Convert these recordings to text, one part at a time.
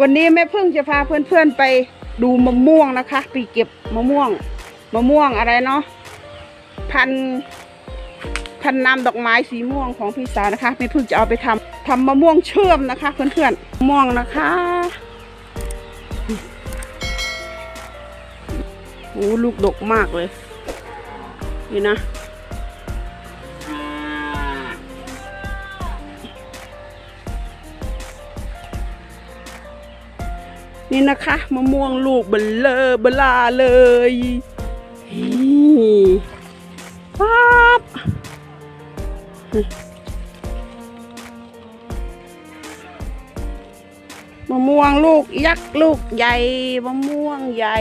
วันนี้แม่พึ่งจะพาเพื่อนๆไปดูมะม่วงนะคะ ไปเก็บมะม่วง มะม่วงอะไรเนาะพันพันนำดอกไม้สีม่วงของพี่สาวนะคะแม่พึ่งจะเอาไปทำทำมะม่วงเชื่อมนะคะ เพื่อนๆมะม่วงนะคะโอ้ลูกดกมากเลยนี่นะ นี่นะคะมะม่วงลูกเบลเลอเบลาเลยปั๊บมะม่วงลูกยักษ์ลูกใหญ่มะม่วงใหญ่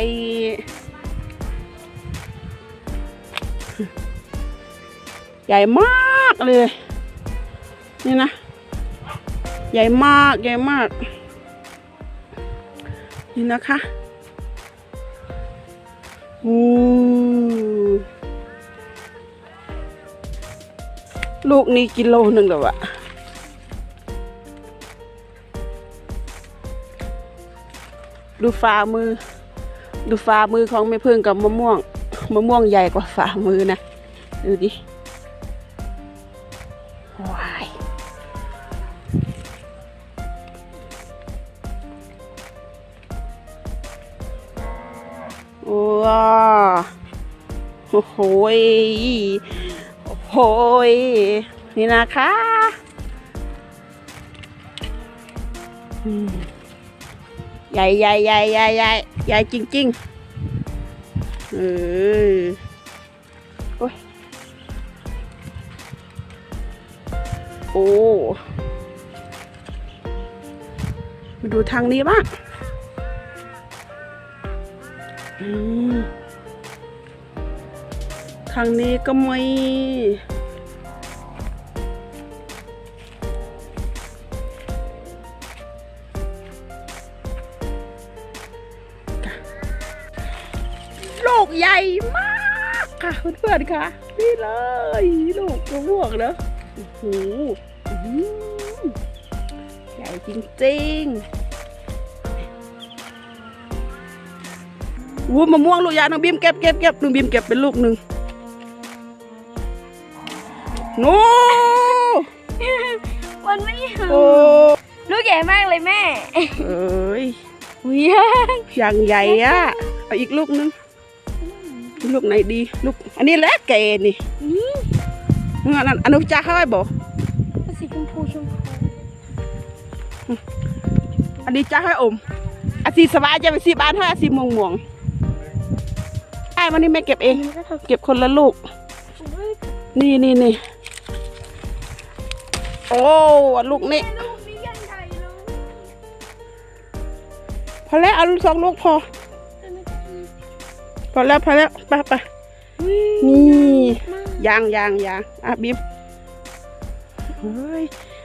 ใหญ่มากเลย นี่นะ ใหญ่มาก ใหญ่มาก นี่นะคะอืมลูกนี้กิโลหนึ่งแล้วอะดูฝ่ามือ ดูฝ่ามือของแม่พึ่งกับมะม่วง มะม่วงใหญ่กว่าฝ่ามือนะ ดูดิ โอ้โหยโอ้โหยนี่นะคะใหญ่ใหญ่ใหญ่ใหญ่ใหญ่ใหญ่จริงๆเออโอ้ยโอ้มาดูทางนี้บ้างอืมางนี้ก็ไม่ลูกใหญ่มากค่ะเพื่อนๆค่ะ นี่เลยลูกมะม่วงเนอะโอ้โหใหญ่จริงๆวูมะม่วงลูกยาน้องบีมเก็บเก็บเก็บน้องบีมเก็บเป็นลูกหนึ่ง โน้มันไม่ถึงโอ้ลูกใหญ่มากเลยแม่เอ้ยอุ้ยอย่างใหญ่อะเอาอีกลูกหนึงลูกไหนดีลูกอันนี้แหละแกนี่อันนั้นอันนู้นจ้าเขาให้บอกสีชมพูชมพูอันนี้จ้าให้อมอาสีสบายจะไปสีบ้านให้อาสีม่วงม่วงไอ้วันนี้แม่เก็บเองมันก็ทำเก็บคนละลูก นี่นี่นี่ โอ้ลูกนี่ลูกนี้ยังใหญ่เลยพอแล้วเอาสองลูกพอ พอแล้วพอแล้วไปไปนี่ยางยางยางอะบีมเฮ้ย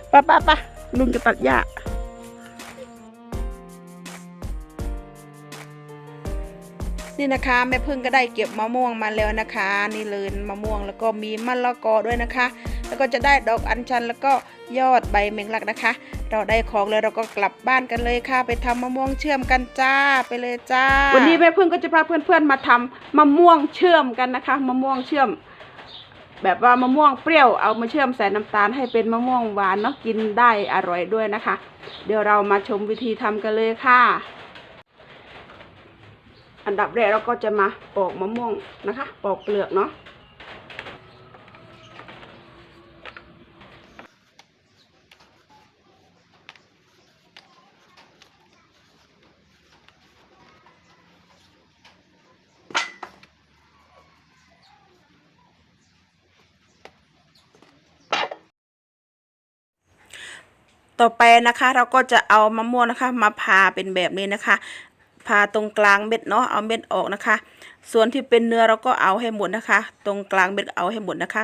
ไปไปไปลุงจะตัดหญ้านี่นะคะแม่พึ่งก็ได้เก็บมะม่วงมาแล้วนะคะ นี่เลยมะม่วงแล้วก็มีมะละกอด้วยนะคะ แล้วก็จะได้ดอกอัญชันแล้วก็ ยอดใบเมงลักนะคะ เราได้ของเลยเราก็กลับบ้านกันเลยค่ะ ไปทำมะม่วงเชื่อมกันจ้าไปเลยจ้า วันนี้แม่พึ่งก็จะพาเพื่อนๆมาทำมะม่วงเชื่อมกันนะคะ มะม่วงเชื่อม แบบว่ามะม่วงเปรี้ยวเอามาเชื่อมใส่น้ำตาลให้เป็นมะม่วงหวานเนาะกินได้อร่อยด้วยนะคะ เดี๋ยวเรามาชมวิธีทำกันเลยค่ะ อันดับแรกเราก็จะมาปอกมะม่วงนะคะ ปอกเปลือกเนาะ ต่อไปนะคะเราก็จะเอามะม่วงนะคะ มาผ่าเป็นแบบนี้นะคะผ่าตรงกลางเม็ดเนาะเอาเม็ดออกนะคะ ส่วนที่เป็นเนื้อเราก็เอาให้หมดนะคะ ตรงกลางเม็ดเอาให้หมดนะคะ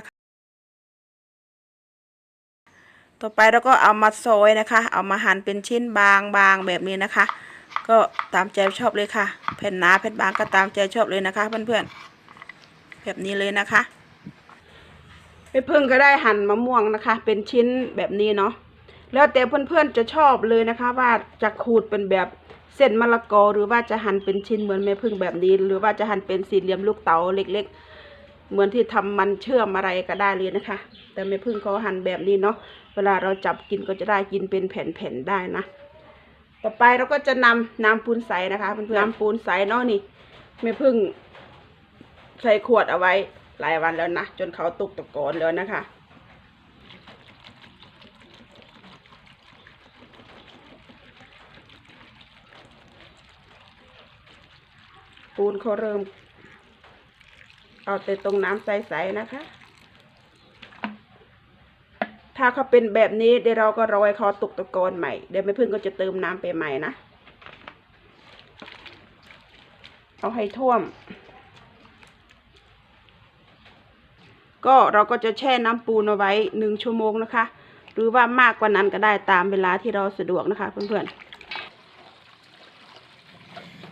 ต่อไปเราก็เอามาซอยนะคะ เอามาหั่นเป็นชิ้นบางๆแบบนี้นะคะ ก็ตามใจชอบเลยค่ะ แผ่นหนาแผ่นบางก็ตามใจชอบเลยนะคะเพื่อนๆแบบนี้เลยนะคะไปเพิ่งก็ได้หั่นมะม่วงนะคะ เป็นชิ้นแบบนี้เนาะ แล้วแต่เพื่อนๆจะชอบเลยนะคะ ว่าจะขูดเป็นแบบเส้นมะละกอหรือว่าจะหั่นเป็นชิ้นเหมือนแม่พึ่งแบบนี้ หรือว่าจะหั่นเป็นสี่เหลี่ยมลูกเต๋าเล็ก ๆ เหมือนที่ทำมันเชื่อมอะไรก็ได้เลยนะคะ แต่แม่พึ่งเขาหั่นแบบนี้เนาะเวลาเราจับกินก็จะได้กินเป็นแผ่นๆได้นะ ต่อไปเราก็จะนำน้ำปูนใสนะคะเพื่อนๆน้ำปูนใสเนาะนี่แม่พึ่งใส่ขวดเอาไว้หลายวันแล้วนะจนเขาตกตะกอนแล้วนะคะ ปูนเขาเริ่ม เอาแต่ตรงน้ำใสๆนะคะ ถ้าเขาเป็นแบบนี้เดี๋ยวเราก็รอให้เขาตกตะกอนใหม่ เดี๋ยวแม่พึ่งก็จะเติมน้ำไปใหม่นะ เอาให้ท่วม ก็เราก็จะแช่น้ำปูนเอาไว้หนึ่งชั่วโมงนะคะ หรือว่ามากกว่านั้นก็ได้ตามเวลาที่เราสะดวกนะคะเพื่อนๆ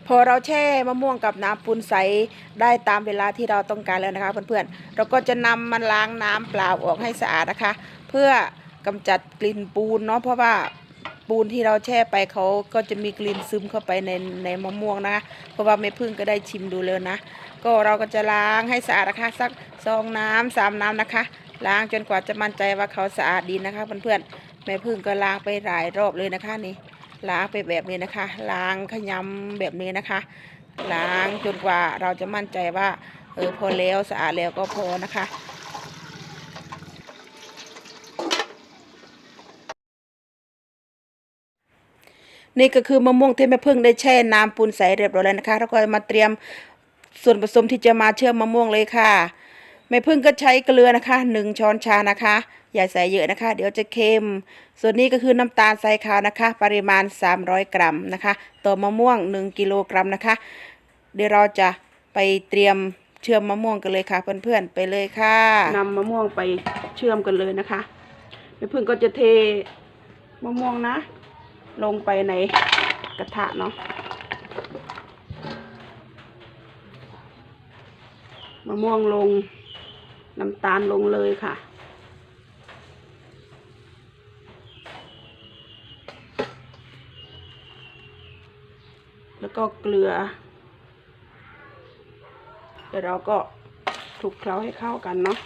พอเราแช่มะม่วงกับน้ำปูนใสได้ตามเวลาที่เราต้องการแล้วนะคะ เพื่อนๆ เราก็จะนำมันล้างน้ำเปล่าออกให้สะอาดนะคะ เพื่อกำจัดกลิ่นปูนเนาะเพราะว่าปูนที่เราแช่ไปเขาก็จะมีกลิ่นซึมเข้าไปในในมะม่วงนะคะเพราะว่าแม่พึ่งก็ได้ชิมดูแล้วนะ ก็เราก็จะล้างให้สะอาดนะคะสักสองน้ำสามน้ำนะคะ ล้างจนกว่าจะมั่นใจว่าเขาสะอาดดีนะคะเพื่อนๆแม่พึ่งก็ล้างไปหลายรอบเลยนะคะนี่ ล้างไปแบบนี้นะคะ ล้างขยำแบบนี้นะคะ ล้างจนกว่าเราจะมั่นใจว่าเออพอแล้วสะอาดแล้วก็พอนะคะนี่ก็คือมะม่วงที่แม่พึ่งได้แช่น้ำปูนใสเรียบร้อยแล้วนะคะแล้วก็มาเตรียมส่วนผสมที่จะมาเชื่อมมะม่วงเลยค่ะ แม่พึ่งก็ใช้เกลือนะคะหนึ่งช้อนชานะคะ อย่าใส่เยอะนะคะ เดี๋ยวจะเค็ม ส่วนนี้ก็คือน้ำตาลทรายขาวนะคะ ปริมาณ 300 กรัมนะคะต่อมะม่วง 1 กิโลกรัมนะคะ เดี๋ยวเราจะไปเตรียมเชื่อมมะม่วงกันเลยค่ะ เพื่อนๆไปเลยค่ะนำมะม่วงไปเชื่อมกันเลยนะคะแม่พึ่งก็จะเทมะม่วงนะ ลงไปในกระทะเนาะมะม่วงลง น้ำตาลลงเลยค่ะ แล้วก็เกลือ เดี๋ยวเราก็คลุกเคล้าให้เข้ากันเนาะ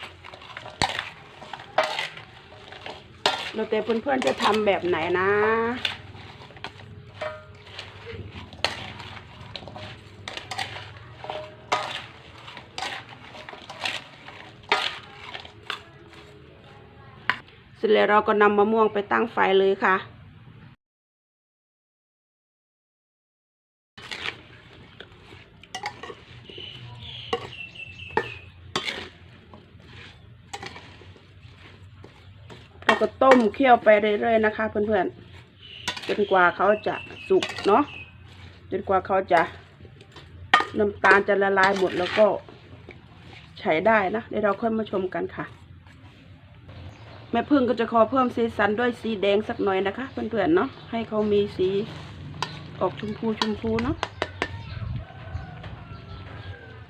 แล้วแต่เพื่อนๆจะทำแบบไหนนะ สร็จแล้วเราก็นำมะม่วงไปตั้งไฟเลยค่ะ เราก็ต้มเคี่ยวไปเรื่อยๆนะคะเพื่อนๆ จนกว่าเขาจะสุกเนาะ จนกว่าเขาจะน้ำตาลจะละลายหมดแล้วก็ใช้ได้นะเดี๋ยวเราค่อยมาชมกันค่ะ แม่พึ่งก็จะขอเพิ่มสีสันด้วยสีแดงสักหน่อยนะคะเพื่อนๆเนาะให้เขามีสีออกชมพูชมพูเนาะ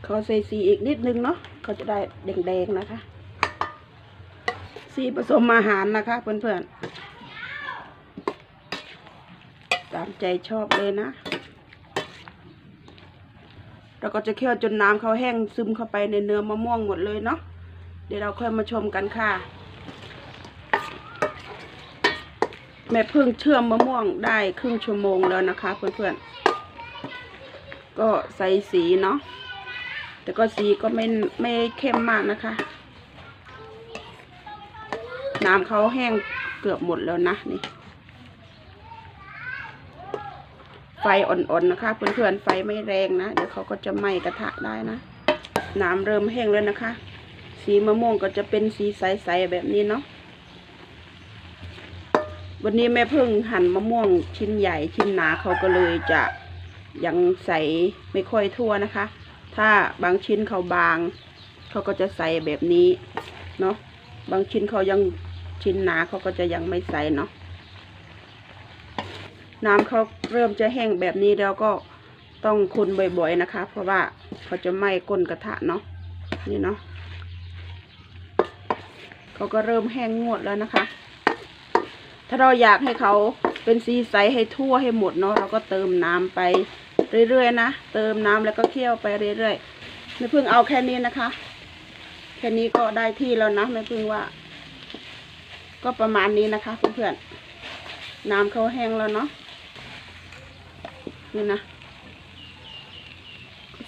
ขาใส่สีอีกนิดนึงเนาะเขาจะได้แดงๆนะคะ สีผสมอาหารนะคะเพื่อนๆตามใจชอบเลยนะเราก็จะเคี่ยวจนน้ำเขาแห้งซึมเข้าไปในเนื้อมะม่วงหมดเลยเนาะเดี๋ยวเราค่อยมาชมกันค่ะ แม่พิ่งเชื่อมมะม่วงได้ครึ่งชั่วโมงแล้วนะคะ เพื่อนๆ ก็ใส่สีเนาะ แต่ก็สีก็ไม่ไม่เข้มมากนะคะ น้ำเขาแห้งเกือบหมดแล้วนะนี่ ไฟอ่อนๆนะคะ เพื่อนๆ ไฟไม่แรงนะ เดี๋ยวเขาก็จะไหม้กระทะได้นะ น้ำเริ่มแห้งแล้วนะคะ สีมะม่วงก็จะเป็นสีใสๆแบบนี้เนาะ วันนี้แม่พิ่งหั่นมะม่วงชิ้นใหญ่ชิ้นหนาเขาก็เลยจะยังใส่ไม่ค่อยทั่วนะคะ ถ้าบางชิ้นเขาบาง เขาก็จะใส่แบบนี้เนาะบางชิ้นเขายังชิ้นหนาเขาก็จะยังไม่ใส่เนาะน้ำเขาเริ่มจะแห้งแบบนี้แล้วก็ต้องคนบ่อยๆนะคะ เพราะว่าเขาจะไหม้ก้นกระทะเนาะนี่เนาะเขาก็เริ่มแห้งงวดแล้วนะคะ ถ้าเราอยากให้เขาเป็นสีใสให้ทั่วให้หมดเนาะเราก็เติมน้ำไปเรื่อยๆนะเติมน้ำแล้วก็เคี่ยวไปเรื่อยๆไม่เพิ่งเอาแค่นี้นะคะ แค่นี้ก็ได้ที่แล้วนะไม่เพิ่งว่า ก็ประมาณนี้นะคะเพื่อนๆน้ำเขาแห้งแล้วเนาะนี่นะ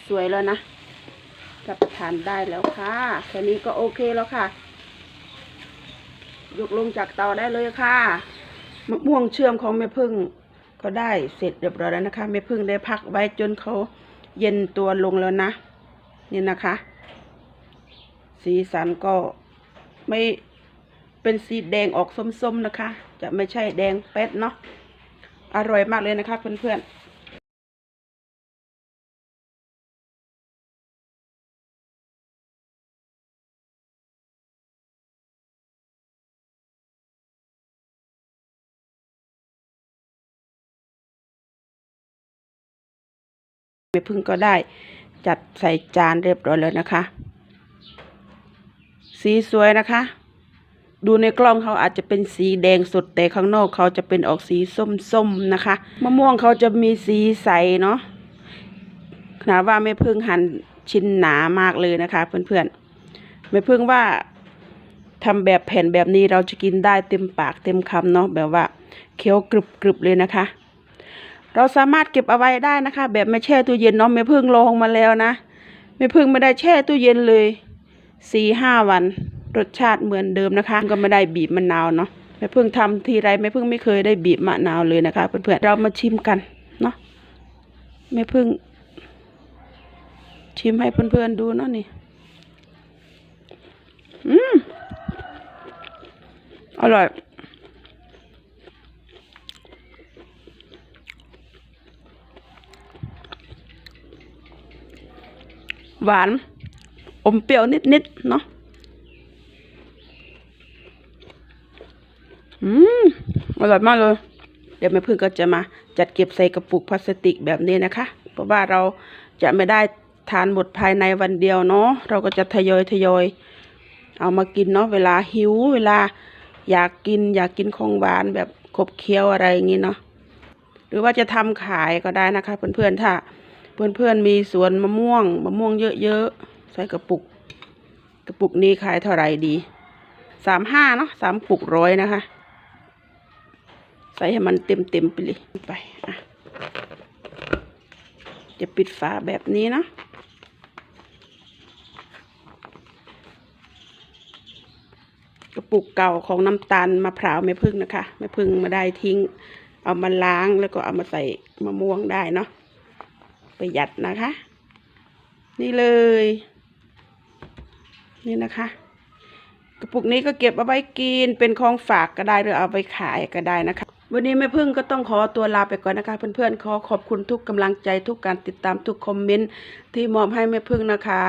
สวยแล้วนะรับประทานได้แล้วค่ะ แค่นี้ก็โอเคแล้วค่ะ ยกลงจากเตาได้เลยค่ะ มะม่วงเชื่อมของแม่พึ่งก็ได้เสร็จเรียบร้อยแล้วนะคะแม่พึ่งได้พักไว้จนเขาเย็นตัวลงแล้วนะนี่นะคะ สีสันก็ไม่เป็นสีแดงออกส้มๆนะคะ จะไม่ใช่แดงเป็ดเนาะอร่อยมากเลยนะคะเพื่อนๆ แม่พึ่งก็ได้จัดใส่จานเรียบร้อยแล้วนะคะ สีสวยนะคะ ดูในกล้องเขาอาจจะเป็นสีแดงสดแต่ข้างนอกเขาจะเป็นออกสีส้มๆนะคะ มะม่วงเขาจะมีสีใสเนาะขนาดว่าแม่พึ่งหั่นชิ้นหนามากเลยนะคะ เพื่อนๆแม่พึ่งว่าทำแบบแผ่นแบบนี้เราจะกินได้เต็มปากเต็มคำเนาะแบบว่าเคี้ยวกรึบๆเลยนะคะ เราสามารถเก็บเอาไว้ได้นะคะ แบบไม่แช่ตู้เย็นเนาะแม่พึ่งลองมาแล้วนะแม่พึ่งไม่ได้แช่ตู้เย็นเลยสี่ห้าวัน รสชาติเหมือนเดิมนะคะ ก็ไม่ได้บีบมะนาวเนาะแม่พึ่งทำทีไรแม่พึ่งไม่เคยได้บีบมะนาวเลยนะคะเพื่อนๆเรามาชิมกันเนาะแม่พึ่ง ชิมให้เพื่อนๆดูเนาะนี่อืมอร่อย หวาน อมเปรี้ยวนิดๆเนาะอืมอร่อยมากเลย เดี๋ยวแม่พึ่งก็จะมาจัดเก็บใส่กระปุกพลาสติกแบบนี้นะคะ เพราะว่าเราจะไม่ได้ทานหมดภายในวันเดียวเนาะเราก็จะทยอยทยอยเอามากินเนาะเวลาหิว เวลาอยากกิน อยากกินของหวานแบบขบเคี้ยวอะไรอย่างงี้เนาะหรือว่าจะทำขายก็ได้นะคะเพื่อนๆถ้า เพื่อนๆมีสวนมะม่วงมะม่วงเยอะๆใส่กระปุก กระปุกนี้ขายเท่าไหร่ดีสามห้าเนาะสามปุกร้อยนะคะ ใส่ให้มันเต็มๆไปเลยไปอะจะปิดฝาแบบนี้เนาะกระปุกเก่าของน้ำตาลมะพร้าวแม่พึ่งนะคะแม่พึ่งมาได้ทิ้ง เอามาล้างแล้วก็เอามาใส่มะม่วงได้เนาะ ประหยัดนะคะ นี่เลย นี่นะคะ กระปุกนี้ก็เก็บเอาไว้กินเป็นของฝากก็ได้หรือเอาไปขายก็ได้นะคะ วันนี้แม่พึ่งก็ต้องขอตัวลาไปก่อนนะคะเพื่อนๆขอขอบคุณทุกกำลังใจทุกการติดตามทุกคอมเมนต์ที่มอบให้แม่พึ่งนะคะ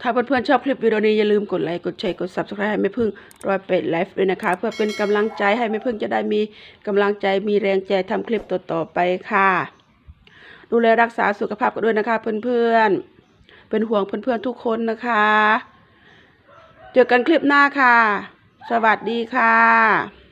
ถ้าเพื่อนๆชอบคลิปวิดีโอนี้อย่าลืมกดไลค์กดแชร์กด subscribe ให้แม่พึ่งรอยเป็ดไลฟ์ด้วยนะคะ เพื่อเป็นกำลังใจให้แม่พึ่งจะได้มีกำลังใจมีแรงใจทำคลิปต่อๆไปค่ะ ดูแลรักษาสุขภาพกันด้วยนะคะ เพื่อนๆ เป็นห่วงเพื่อนๆทุกคนนะคะ เจอกันคลิปหน้าค่ะ สวัสดีค่ะ